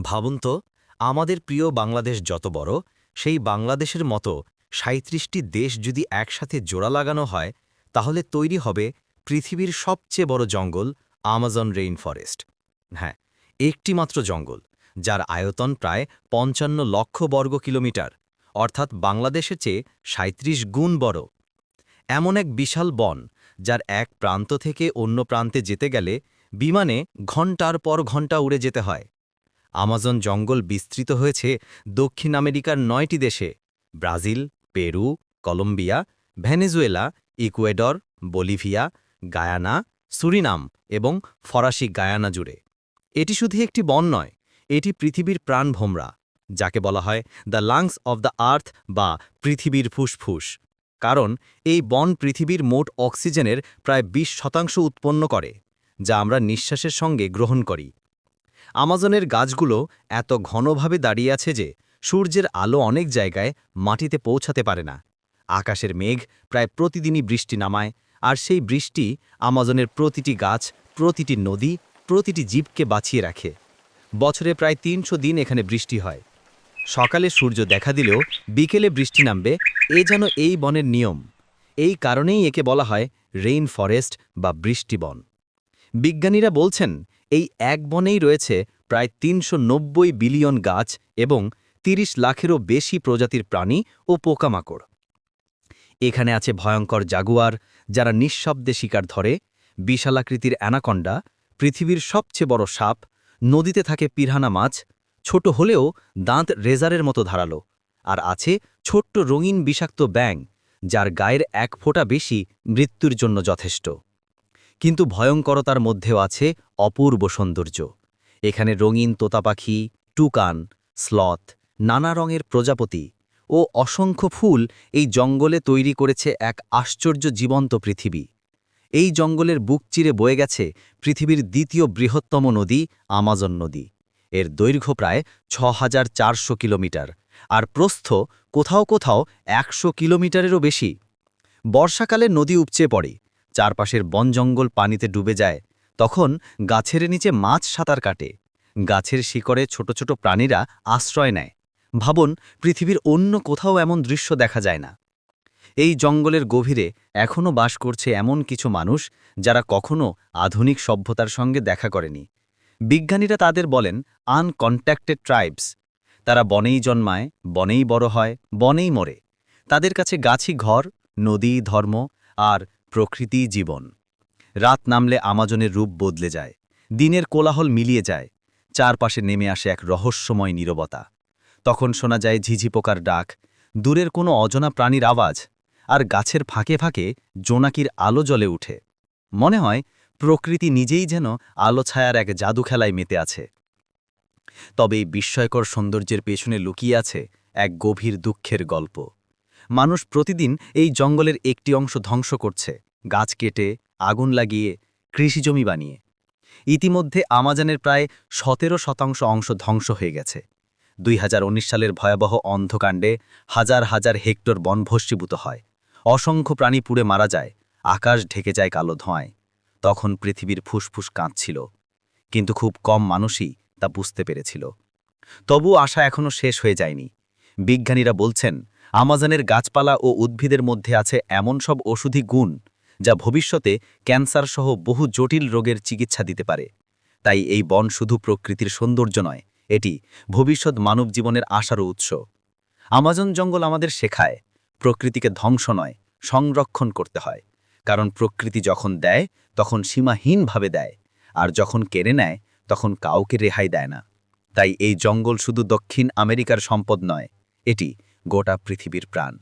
ভাবুন তো, আমাদের প্রিয় বাংলাদেশ যত বড়, সেই বাংলাদেশের মতো সাঁত্রিশটি দেশ যদি একসাথে জোড়া লাগানো হয়, তাহলে তৈরি হবে পৃথিবীর সবচেয়ে বড় জঙ্গল আমাজন রেইন ফরেস্ট। হ্যাঁ একটি মাত্র জঙ্গল, যার আয়তন প্রায় পঞ্চান্ন লক্ষ বর্গ কিলোমিটার, অর্থাৎ বাংলাদেশের চেয়ে সাঁত্রিশ গুণ বড়। এমন এক বিশাল বন, যার এক প্রান্ত থেকে অন্য প্রান্তে যেতে গেলে বিমানে ঘণ্টার পর ঘণ্টা উড়ে যেতে হয়। আমাজন জঙ্গল বিস্তৃত হয়েছে দক্ষিণ আমেরিকার নয়টি দেশে। Brazil, Peru, Colombia, Venezuela, Ecuador, Bolivia, Guyana, Suriname এবং ফরাসি গায়ানা জুড়ে। এটি শুধু একটি বন নয়, এটি পৃথিবীর প্রাণভোমরা যাকে বলা হয় the lungs of the earth বা পৃথিবীর ফুসফুস কারণ এই বন পৃথিবীর মোট অক্সিজেনের প্রায় ২০ শতাংশ উৎপন্ন করে, যা আমরা নিঃশ্বাসের সঙ্গে গ্রহণ করি। আমাজনের গাছগুলো এত ঘনভাবে দাঁড়িয়ে আছে যে সূর্যের আলো অনেক জায়গায় মাটিতে পৌঁছাতে পারে না। আকাশের মেঘ প্রায় প্রতিদিনই বৃষ্টি নামায়, আর সেই বৃষ্টি আমাজনের প্রতিটি গাছ, প্রতিটি নদী, প্রতিটি জীবকে বাঁচিয়ে রাখে। বছরে প্রায় তিনশো দিন এখানে বৃষ্টি হয়। সকালে সূর্য দেখা দিলেও বিকেলে বৃষ্টি নামবে, এ যেন এই বনের নিয়ম। এই কারণেই একে বলা হয় রেইন ফরেস্ট বা বৃষ্টিবন। বিজ্ঞানীরা বলছেন এই এক বনেই রয়েছে প্রায় তিনশো নব্বই বিলিয়ন গাছ এবং ৩০ লাখেরও বেশি প্রজাতির প্রাণী ও পোকামাকড়। এখানে আছে ভয়ঙ্কর জাগুয়ার, যারা নিঃশব্দে শিকার ধরে, বিশালাকৃতির অ্যানাকন্ডা, পৃথিবীর সবচেয়ে বড় সাপ, নদীতে থাকে পিরহানা মাছ, ছোট হলেও দাঁত রেজারের মতো ধারালো, আর আছে ছোট্ট রঙিন বিষাক্ত ব্যাং যার গায়ের এক ফোঁটা বেশি মৃত্যুর জন্য যথেষ্ট। কিন্তু ভয়ঙ্করতার মধ্যেও আছে অপূর্ব সৌন্দর্য। এখানে রঙিন তোতা পাখি টুকান স্লথ নানা রঙের প্রজাপতি ও অসংখ্য ফুল এই জঙ্গলে তৈরি করেছে এক আশ্চর্য জীবন্ত পৃথিবী। এই জঙ্গলের বুক চিরে বয়ে গেছে পৃথিবীর দ্বিতীয় বৃহত্তম নদী আমাজন নদী। এর দৈর্ঘ্য প্রায় ছ কিলোমিটার আর প্রস্থ কোথাও কোথাও একশো কিলোমিটারেরও বেশি। বর্ষাকালে নদী উপচে পড়ে চারপাশের বন জঙ্গল পানিতে ডুবে যায়, তখন গাছের নিচে মাছ সাঁতার কাটে। গাছের শিকড়ে ছোট ছোট প্রাণীরা আশ্রয় নেয়। ভাবন, পৃথিবীর অন্য কোথাও এমন দৃশ্য দেখা যায় না। এই জঙ্গলের গভীরে এখনও বাস করছে এমন কিছু মানুষ যারা কখনো আধুনিক সভ্যতার সঙ্গে দেখা করেনি। বিজ্ঞানীরা তাদের বলেন, আনকন্ট্যাক্টেড ট্রাইবস তারা বনেই জন্মায়, বনেই বড় হয়, বনেই মরে। তাদের কাছে গাছই ঘর, নদী, ধর্ম আর প্রকৃতি জীবন। রাত নামলে আমাজনের রূপ বদলে যায়। দিনের কোলাহল মিলিয়ে যায়। চারপাশে নেমে আসে এক রহস্যময় নীরবতা। তখন শোনা যায় ঝিঝি পোকার ডাক, দূরের কোনো অজনা প্রাণীর আওয়াজ, আর গাছের ফাঁকে ফাঁকে জোনাকির আলো জ্বলে উঠে। মনে হয়, প্রকৃতি নিজেই যেন আলো ছায়ার এক জাদু খেলায় মেতে আছে। তবে এই বিস্ময়কর সৌন্দর্যের পেছনে লুকিয়ে আছে এক গভীর দুঃখের গল্প। মানুষ প্রতিদিন এই জঙ্গলের একটি অংশ ধ্বংস করছে। গাছ কেটে, আগুন লাগিয়ে কৃষিজমি বানিয়ে। ইতিমধ্যে আমাজানের প্রায় সতেরো শতাংশ অংশ ধ্বংস হয়ে গেছে। দুই হাজার উনিশ সালের ভয়াবহ অন্ধকাণ্ডে হাজার হাজার হেক্টর বন ভস্মীভূত হয়। অসংখ্য প্রাণী পুড়ে মারা যায়, আকাশ ঢেকে যায় কালো ধোঁয়ায়। তখন পৃথিবীর ফুসফুস কাঁদছিল। কিন্তু খুব কম মানুষই তা বুঝতে পেরেছিল। তবু আশা এখনও শেষ হয়ে যায়নি। বিজ্ঞানীরা বলছেন আমাজনের গাছপালা ও উদ্ভিদের মধ্যে আছে এমন সব ওষুধি গুণ যা ভবিষ্যতে ক্যান্সার সহ বহু জটিল রোগের চিকিৎসা দিতে পারে। তাই এই বন শুধু প্রকৃতির সৌন্দর্য নয়, এটি ভবিষ্যৎ মানব জীবনের আশারও উৎস। আমাজন জঙ্গল আমাদের শেখায়, প্রকৃতিকে ধ্বংস নয়, সংরক্ষণ করতে হয়। কারণ প্রকৃতি যখন দেয়, তখন সীমাহীনভাবে দেয়, আর যখন কেড়ে নেয়, তখন কাউকে রেহাই দেয় না। তাই এই জঙ্গল শুধু দক্ষিণ আমেরিকার সম্পদ নয়, এটি গোটা পৃথিবীর প্রাণ।